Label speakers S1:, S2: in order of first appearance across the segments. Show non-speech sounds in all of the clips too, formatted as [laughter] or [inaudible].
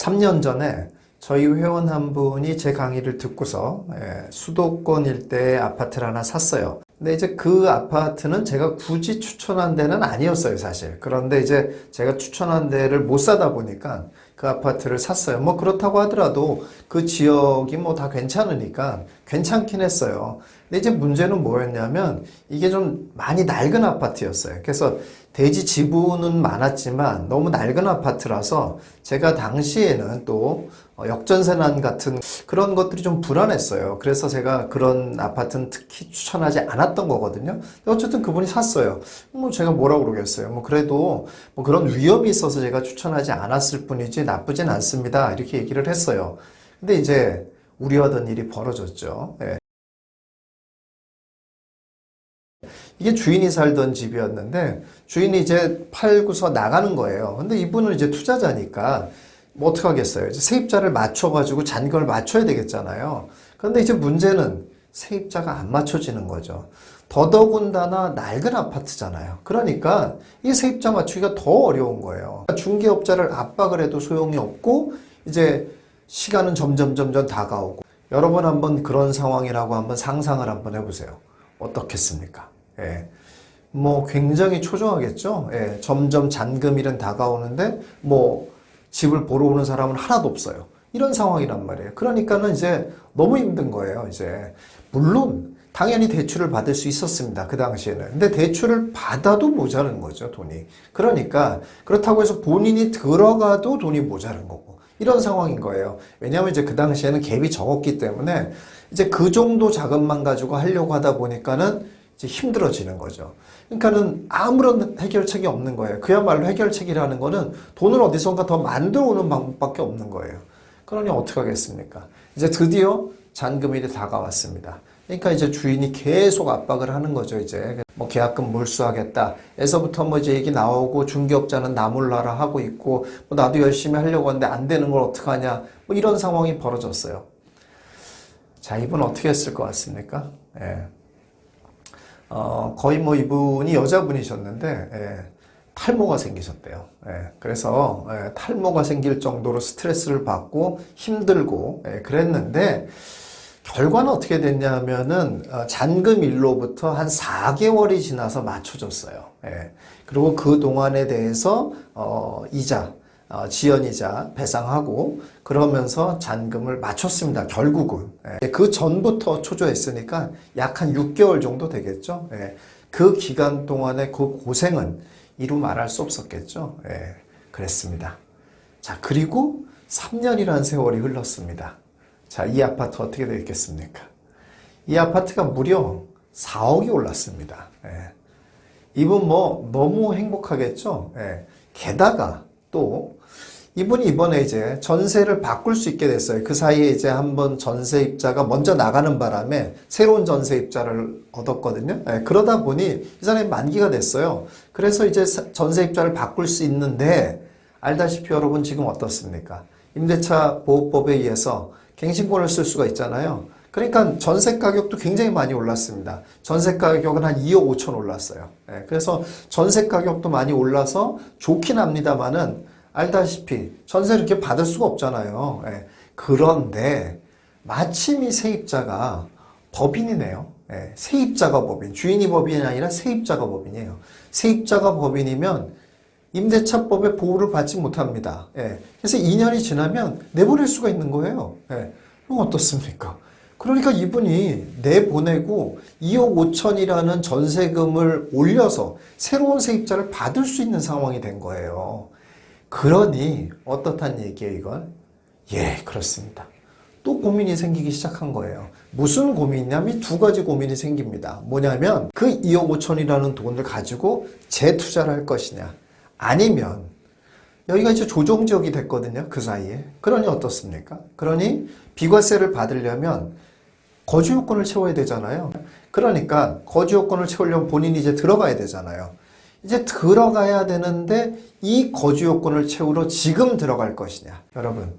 S1: 3년 전에 저희 회원 한 분이 제 강의를 듣고서 예, 수도권 일대에 아파트를 하나 샀어요. 근데 이제 그 아파트는 제가 굳이 추천한 데는 아니었어요, 사실. 그런데 이제 제가 추천한 데를 못 사다 보니까 그 아파트를 샀어요. 뭐 그렇다고 하더라도 그 지역이 뭐 다 괜찮으니까 괜찮긴 했어요. 근데 이제 문제는 뭐였냐면 이게 좀 많이 낡은 아파트였어요. 그래서 대지 지분은 많았지만 너무 낡은 아파트라서 제가 당시에는 또 어, 역전세난 같은 그런 것들이 좀 불안했어요. 그래서 제가 그런 아파트는 특히 추천하지 않았던 거거든요. 어쨌든 그분이 샀어요. 뭐 제가 뭐라고 그러겠어요. 뭐 그래도 뭐 그런 위험이 있어서 제가 추천하지 않았을 뿐이지 나쁘진 않습니다. 이렇게 얘기를 했어요. 근데 이제 우려하던 일이 벌어졌죠. 예. 이게 주인이 살던 집이었는데 주인이 이제 팔고서 나가는 거예요. 근데 이분은 이제 투자자니까 뭐 어떡하겠어요. 이제 세입자를 맞춰가지고 잔금을 맞춰야 되겠잖아요. 그런데 이제 문제는 세입자가 안 맞춰지는 거죠. 더더군다나 낡은 아파트잖아요. 그러니까 이 세입자 맞추기가 더 어려운 거예요. 중개업자를 압박을 해도 소용이 없고 이제 시간은 점점 점점 다가오고 여러분 한번 그런 상황이라고 한번 상상을 한번 해보세요. 어떻겠습니까? 예. 뭐 굉장히 초조하겠죠. 예. 점점 잔금일은 다가오는데 뭐 집을 보러 오는 사람은 하나도 없어요. 이런 상황이란 말이에요. 그러니까는 이제 너무 힘든 거예요. 이제 물론 당연히 대출을 받을 수 있었습니다. 그 당시에는. 근데 대출을 받아도 모자른 거죠, 돈이. 그러니까 그렇다고 해서 본인이 들어가도 돈이 모자른 거고. 이런 상황인 거예요. 왜냐하면 이제 그 당시에는 갭이 적었기 때문에 이제 그 정도 자금만 가지고 하려고 하다 보니까는 이제 힘들어지는 거죠. 그러니까는 아무런 해결책이 없는 거예요. 그야말로 해결책이라는 거는 돈을 어디선가 더 만들어 오는 방법밖에 없는 거예요. 그러니 어떻게 하겠습니까? 이제 드디어 잔금일이 다가왔습니다. 그러니까 이제 주인이 계속 압박을 하는 거죠, 이제. 뭐 계약금 몰수하겠다. 에서부터 뭐 이제 얘기 나오고 중개업자는 나 몰라라 하고 있고 뭐 나도 열심히 하려고 하는데 안 되는 걸 어떡하냐. 뭐 이런 상황이 벌어졌어요. 자, 이분 어떻게 했을 것 같습니까? 예. 어, 거의 뭐 이분이 여자분이셨는데, 예, 탈모가 생기셨대요. 예, 그래서 예, 탈모가 생길 정도로 스트레스를 받고 힘들고 예, 그랬는데, 결과는 어떻게 됐냐면은 어, 잔금일로부터 한 4개월이 지나서 맞춰졌어요. 예. 그리고 그 동안에 대해서 어, 이자, 어, 지연이자 배상하고 그러면서 잔금을 맞췄습니다. 결국은 예. 그 전부터 초조했으니까 약 한 6개월 정도 되겠죠. 예. 그 기간 동안의 그 고생은 이루 말할 수 없었겠죠. 예. 그랬습니다. 자 그리고 3년이라는 세월이 흘렀습니다. 자, 이 아파트 어떻게 되겠습니까? 이 아파트가 무려 4억이 올랐습니다. 예. 이분 뭐 너무 행복하겠죠? 예. 게다가 또 이분이 이번에 이제 전세를 바꿀 수 있게 됐어요. 그 사이에 이제 한번 전세입자가 먼저 나가는 바람에 새로운 전세입자를 얻었거든요. 예. 그러다 보니 이 사람이 만기가 됐어요. 그래서 이제 전세입자를 바꿀 수 있는데 알다시피 여러분 지금 어떻습니까? 임대차 보호법에 의해서 갱신권을 쓸 수가 있잖아요. 그러니까 전세 가격도 굉장히 많이 올랐습니다. 전세 가격은 한 2억 5천 올랐어요. 예, 그래서 전세 가격도 많이 올라서 좋긴 합니다만은 알다시피 전세를 이렇게 받을 수가 없잖아요. 예, 그런데 마침 이 세입자가 법인이네요. 예, 세입자가 법인, 주인이 법인이 아니라 세입자가 법인이에요. 세입자가 법인이면 임대차법의 보호를 받지 못합니다. 예. 그래서 2년이 지나면 내보낼 수가 있는 거예요. 예. 그럼 어떻습니까? 그러니까 이분이 내보내고 2억 5천이라는 전세금을 올려서 새로운 세입자를 받을 수 있는 상황이 된 거예요. 그러니 어떻단 얘기예요, 이건? 예, 그렇습니다. 또 고민이 생기기 시작한 거예요. 무슨 고민이냐면 두 가지 고민이 생깁니다. 뭐냐면 그 2억 5천이라는 돈을 가지고 재투자를 할 것이냐. 아니면 여기가 이제 조정 지역이 됐거든요. 그 사이에. 그러니 어떻습니까? 그러니 비과세를 받으려면 거주 요건을 채워야 되잖아요. 그러니까 거주 요건을 채우려면 본인이 이제 들어가야 되잖아요. 이제 들어가야 되는데 이 거주 요건을 채우러 지금 들어갈 것이냐. 여러분,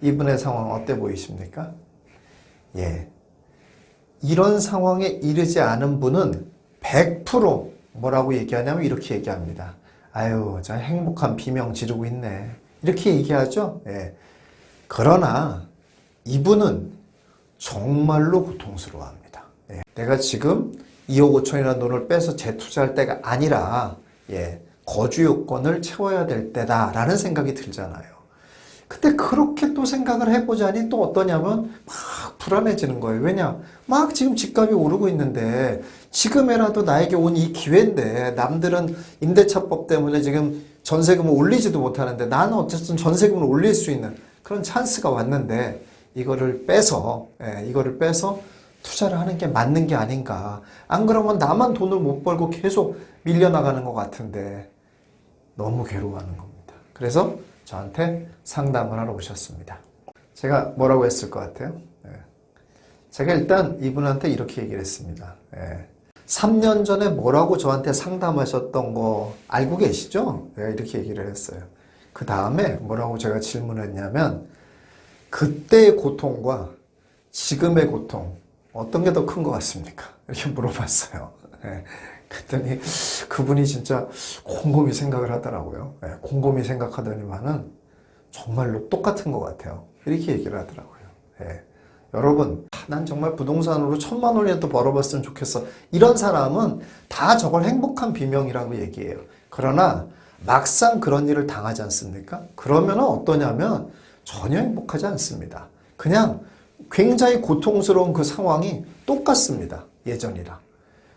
S1: 이분의 상황 어때 보이십니까? 예. 이런 상황에 이르지 않은 분은 100% 뭐라고 얘기하냐면 이렇게 얘기합니다. 아유, 저 행복한 비명 지르고 있네. 이렇게 얘기하죠. 예. 그러나 이분은 정말로 고통스러워합니다. 예. 내가 지금 2억 5천이라는 돈을 빼서 재투자할 때가 아니라 예. 거주 요건을 채워야 될 때다라는 생각이 들잖아요. 근데 그렇게 또 생각을 해보자니 또 어떠냐면 막 불안해지는 거예요. 왜냐? 막 지금 집값이 오르고 있는데 지금이라도 나에게 온 이 기회인데 남들은 임대차법 때문에 지금 전세금을 올리지도 못하는데 나는 어쨌든 전세금을 올릴 수 있는 그런 찬스가 왔는데 이거를 빼서 예, 이거를 빼서 투자를 하는 게 맞는 게 아닌가. 안 그러면 나만 돈을 못 벌고 계속 밀려나가는 것 같은데 너무 괴로워하는 겁니다. 그래서 저한테 상담을 하러 오셨습니다. 제가 뭐라고 했을 것 같아요? 예. 제가 일단 이분한테 이렇게 얘기를 했습니다. 예. 3년 전에 뭐라고 저한테 상담하셨던 거 알고 계시죠? 내가 이렇게 얘기를 했어요. 그 다음에 뭐라고 제가 질문했냐면, 그때의 고통과 지금의 고통, 어떤 게 더 큰 것 같습니까? [laughs] 이렇게 물어봤어요. 예. 그랬더니 그분이 진짜 곰곰이 생각을 하더라고요. 예, 곰곰이 생각하더니만은 정말로 똑같은 것 같아요. 이렇게 얘기를 하더라고요. 예. 여러분, 난 정말 부동산으로 천만 원이라도 벌어봤으면 좋겠어. 이런 사람은 다 저걸 행복한 비명이라고 얘기해요. 그러나 막상 그런 일을 당하지 않습니까? 그러면 어떠냐면 전혀 행복하지 않습니다. 그냥 굉장히 고통스러운 그 상황이 똑같습니다. 예전이랑.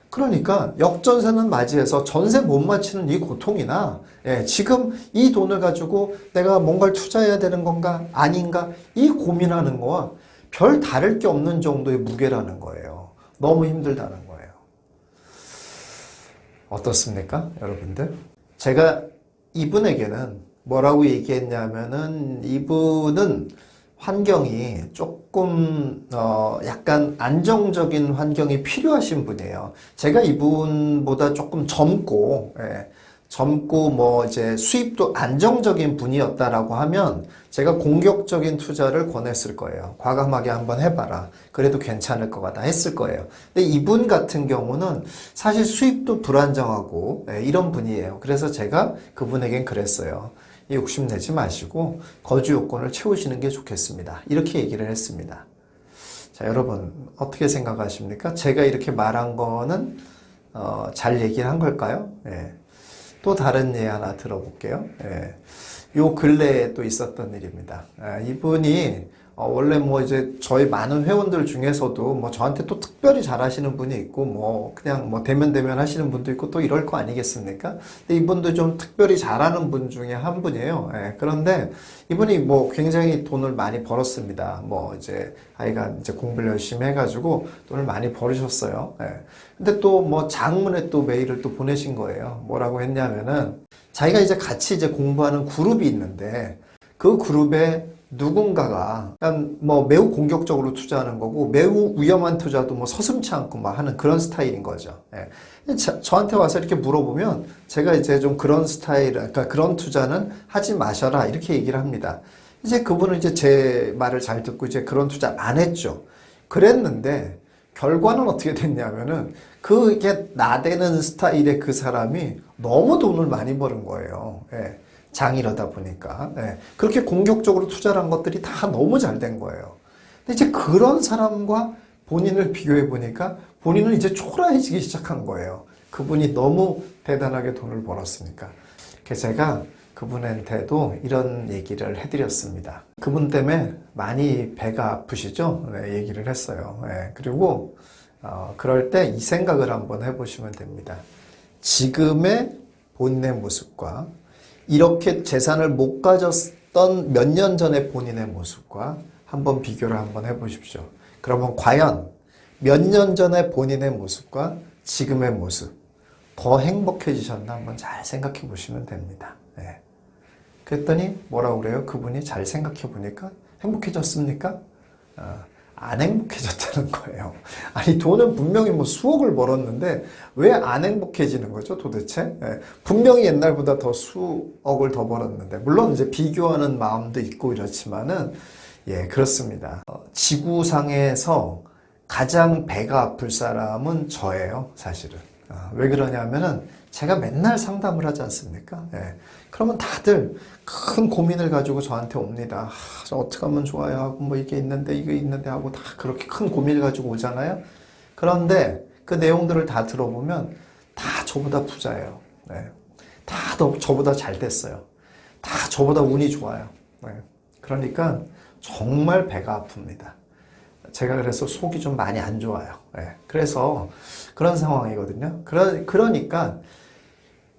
S1: 그러니까 역전세는 맞이해서 전세 못 맞히는 이 고통이나 예, 지금 이 돈을 가지고 내가 뭔가를 투자해야 되는 건가 아닌가 이 고민하는 거와 별 다를 게 없는 정도의 무게라는 거예요. 너무 힘들다는 거예요. 어떻습니까, 여러분들? 제가 이분에게는 뭐라고 얘기했냐면은 이분은 환경이 조금 어 약간 안정적인 환경이 필요하신 분이에요. 제가 이분보다 조금 젊고 예, 젊고 뭐 이제 수입도 안정적인 분이었다라고 하면 제가 공격적인 투자를 권했을 거예요. 과감하게 한번 해봐라. 그래도 괜찮을 것 같다 했을 거예요. 근데 이분 같은 경우는 사실 수입도 불안정하고 예, 이런 분이에요. 그래서 제가 그분에겐 그랬어요. 욕심내지 마시고 거주 요건을 채우시는 게 좋겠습니다. 이렇게 얘기를 했습니다. 자, 여러분 어떻게 생각하십니까? 제가 이렇게 말한 거는 어, 잘 얘기를 한 걸까요? 예. 또 다른 예 하나 들어볼게요. 예. 요 근래에 또 있었던 일입니다. 아, 이분이 어, 원래 뭐 이제 저희 많은 회원들 중에서도 뭐 저한테 또 특별히 잘하시는 분이 있고 뭐 그냥 뭐 대면 대면 하시는 분도 있고 또 이럴 거 아니겠습니까? 근데 이분도 좀 특별히 잘하는 분 중에 한 분이에요. 예, 그런데 이분이 뭐 굉장히 돈을 많이 벌었습니다. 뭐 이제 아이가 이제 공부를 열심히 해가지고 돈을 많이 벌으셨어요. 예. 근데 또 뭐 장문에 또 메일을 또 보내신 거예요. 뭐라고 했냐면은 자기가 이제 같이 이제 공부하는 그룹이 있는데 그 그룹에 누군가가 그냥 뭐 매우 공격적으로 투자하는 거고 매우 위험한 투자도 뭐 서슴치 않고 막 하는 그런 스타일인 거죠. 예. 저, 저한테 와서 이렇게 물어보면 제가 이제 좀 그런 스타일, 그러니까 그런 투자는 하지 마셔라 이렇게 얘기를 합니다. 이제 그분은 이제 제 말을 잘 듣고 이제 그런 투자 안 했죠. 그랬는데 결과는 어떻게 됐냐면은 그게 나대는 스타일의 그 사람이 너무 돈을 많이 버는 거예요. 예. 장이러다 보니까 예. 그렇게 공격적으로 투자를 한 것들이 다 너무 잘 된 거예요. 근데 이제 그런 사람과 본인을 비교해 보니까 본인은 이제 초라해지기 시작한 거예요. 그분이 너무 대단하게 돈을 벌었으니까. 그래서 제가 그분한테도 이런 얘기를 해드렸습니다. 그분 때문에 많이 배가 아프시죠? 네, 얘기를 했어요. 네, 그리고 어, 그럴 때 이 생각을 한번 해보시면 됩니다. 지금의 본인의 모습과 이렇게 재산을 못 가졌던 몇 년 전의 본인의 모습과 한번 비교를 한번 해보십시오. 그러면 과연 몇 년 전의 본인의 모습과 지금의 모습 더 행복해지셨나 한번 잘 생각해 보시면 됩니다. 네. 그랬더니 뭐라고 그래요? 그분이 잘 생각해 보니까 행복해졌습니까? 어, 안 행복해졌다는 거예요. 아니 돈은 분명히 뭐 수억을 벌었는데 왜 안 행복해지는 거죠 도대체? 예, 분명히 옛날보다 더 수억을 더 벌었는데 물론 이제 비교하는 마음도 있고 이렇지만은 예 그렇습니다. 어, 지구상에서 가장 배가 아플 사람은 저예요 사실은. 아, 왜 그러냐면은 제가 맨날 상담을 하지 않습니까? 예. 그러면 다들 큰 고민을 가지고 저한테 옵니다. 아, 저 어떻게 하면 좋아요 하고 뭐 이게 있는데 이게 있는데 하고 다 그렇게 큰 고민을 가지고 오잖아요. 그런데 그 내용들을 다 들어보면 다 저보다 부자예요. 네. 다 더- 저보다 잘 됐어요. 다 저보다 운이 좋아요. 네. 그러니까 정말 배가 아픕니다. 제가 그래서 속이 좀 많이 안 좋아요. 네. 그래서 그런 상황이거든요. 그러, 그러니까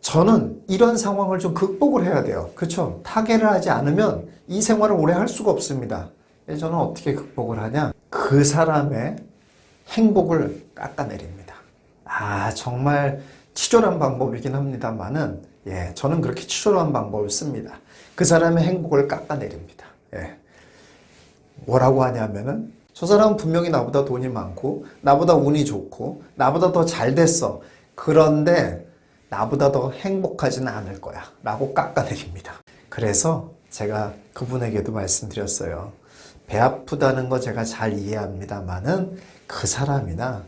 S1: 저는 이런 상황을 좀 극복을 해야 돼요. 그렇죠? 타개를 하지 않으면 이 생활을 오래 할 수가 없습니다. 그래서 저는 어떻게 극복을 하냐? 그 사람의 행복을 깎아내립니다. 아, 정말 치졸한 방법이긴 합니다만은, 예, 저는 그렇게 치졸한 방법을 씁니다. 그 사람의 행복을 깎아내립니다. 예. 뭐라고 하냐면은, 저 사람은 분명히 나보다 돈이 많고, 나보다 운이 좋고, 나보다 더 잘 됐어. 그런데, 나보다 더 행복하지는 않을 거야. 라고 깎아내립니다. 그래서 제가 그분에게도 말씀드렸어요. 배 아프다는 거 제가 잘 이해합니다만은 그 사람이나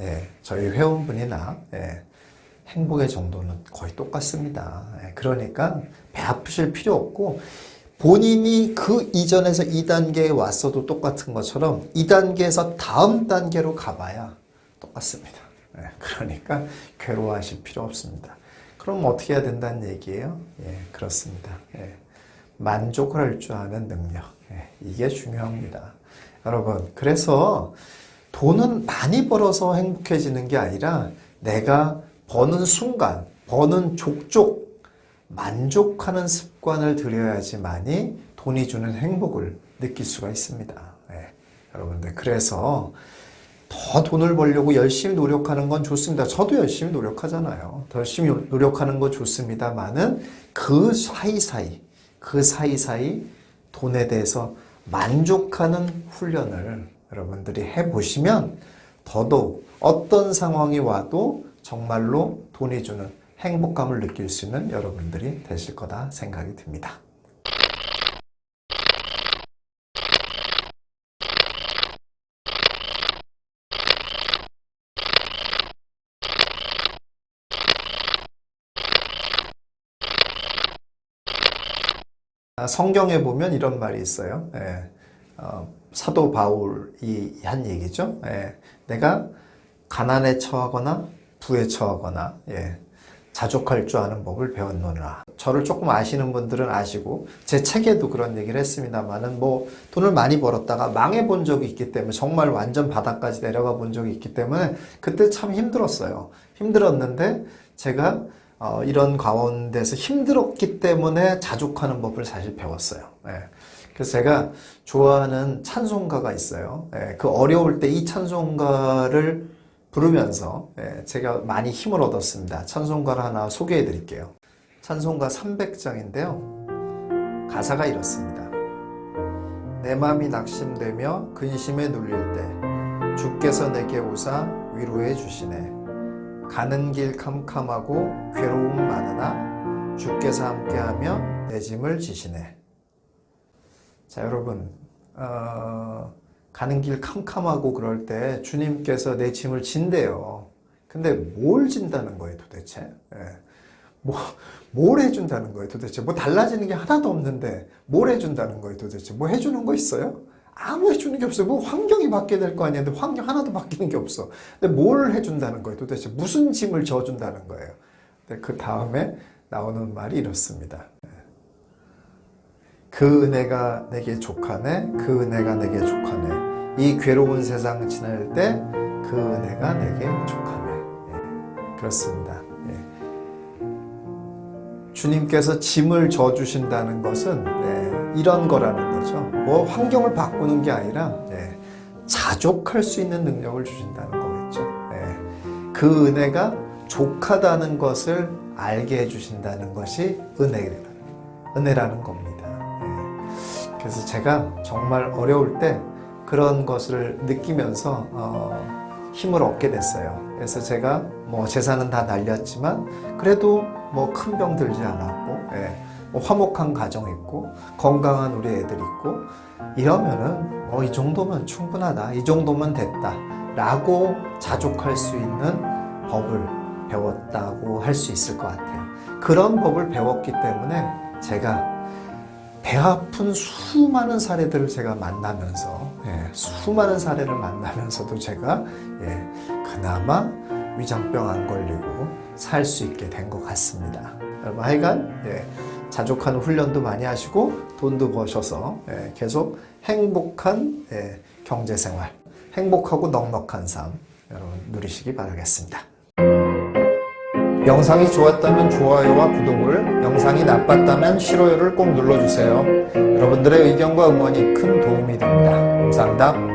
S1: 예, 저희 회원분이나 예, 행복의 정도는 거의 똑같습니다. 예, 그러니까 배 아프실 필요 없고 본인이 그 이전에서 2단계에 왔어도 똑같은 것처럼 2단계에서 다음 단계로 가봐야 똑같습니다. 예, 그러니까 괴로워하실 필요 없습니다. 그럼 어떻게 해야 된다는 얘기예요? 예, 그렇습니다. 예, 만족을 할 줄 아는 능력. 예, 이게 중요합니다. 여러분, 그래서 돈은 많이 벌어서 행복해지는 게 아니라 내가 버는 순간, 버는 족족 만족하는 습관을 들여야지만이 돈이 주는 행복을 느낄 수가 있습니다. 예, 여러분들, 그래서 더 돈을 벌려고 열심히 노력하는 건 좋습니다. 저도 열심히 노력하잖아요. 더 열심히 노력하는 거 좋습니다만은 그 사이사이, 그 사이사이 돈에 대해서 만족하는 훈련을 여러분들이 해보시면 더더욱 어떤 상황이 와도 정말로 돈이 주는 행복감을 느낄 수 있는 여러분들이 되실 거다 생각이 듭니다. 아, 성경에 보면 이런 말이 있어요. 예, 어, 사도 바울이 한 얘기죠. 예, 내가 가난에 처하거나 부에 처하거나 예, 자족할 줄 아는 법을 배웠노라. 저를 조금 아시는 분들은 아시고 제 책에도 그런 얘기를 했습니다만은 뭐 돈을 많이 벌었다가 망해 본 적이 있기 때문에 정말 완전 바닥까지 내려가 본 적이 있기 때문에 그때 참 힘들었어요. 힘들었는데 제가 어, 이런 가운데서 힘들었기 때문에 자족하는 법을 사실 배웠어요. 예. 그래서 제가 좋아하는 찬송가가 있어요. 예, 그 어려울 때 이 찬송가를 부르면서 예, 제가 많이 힘을 얻었습니다. 찬송가를 하나 소개해 드릴게요. 찬송가 300장인데요. 가사가 이렇습니다. 내 마음이 낙심되며 근심에 눌릴 때 주께서 내게 오사 위로해 주시네. 가는 길 캄캄하고 괴로움 많으나 주께서 함께하며 내 짐을 지시네. 자 여러분 어, 가는 길 캄캄하고 그럴 때 주님께서 내 짐을 진대요. 근데 뭘 진다는 거예요 도대체? 예. 뭐, 뭘 해준다는 거예요 도대체? 뭐 달라지는 게 하나도 없는데 뭘 해준다는 거예요 도대체? 뭐 해주는 거 있어요? 아무 해주는 게 없어요. 뭐 환경이 바뀌어야 될 거 아니야. 근데 환경 하나도 바뀌는 게 없어. 근데 뭘 해준다는 거예요 도대체? 무슨 짐을 져준다는 거예요? 그 다음에 나오는 말이 이렇습니다. 그 은혜가 내게 족하네, 그 은혜가 내게 족하네. 이 괴로운 세상 지날 때그 은혜가 내게 족하네. 예, 그렇습니다. 예. 주님께서 짐을 져 주신다는 것은 예, 이런 거라는 거죠. 뭐 환경을 바꾸는 게 아니라 예, 자족할 수 있는 능력을 주신다는 거겠죠. 예. 그 은혜가 족하다는 것을 알게 해주신다는 것이 은혜라는, 은혜라는 겁니다. 예. 그래서 제가 정말 어려울 때 그런 것을 느끼면서 어, 힘을 얻게 됐어요. 그래서 제가 뭐 재산은 다 날렸지만 그래도 뭐 큰 병 들지 않았고 예, 뭐 화목한 가정 있고 건강한 우리 애들 있고 이러면은 뭐이 정도면 충분하다 이 정도면 됐다 라고 자족할 수 있는 법을 배웠다고 할 수 있을 것 같아요. 그런 법을 배웠기 때문에 제가 배 아픈 수많은 사례들을 제가 만나면서 예, 수많은 사례를 만나면서도 제가 예, 그나마 위장병 안 걸리고 살 수 있게 된 것 같습니다. 여러분 하여간 예, 자족하는 훈련도 많이 하시고 돈도 버셔서 예, 계속 행복한 예, 경제 생활, 행복하고 넉넉한 삶 여러분 누리시기 바라겠습니다. 영상이 좋았다면 좋아요와 구독을, 영상이 나빴다면 싫어요를 꼭 눌러주세요. 여러분들의 의견과 응원이 큰 도움이 됩니다. 감사합니다.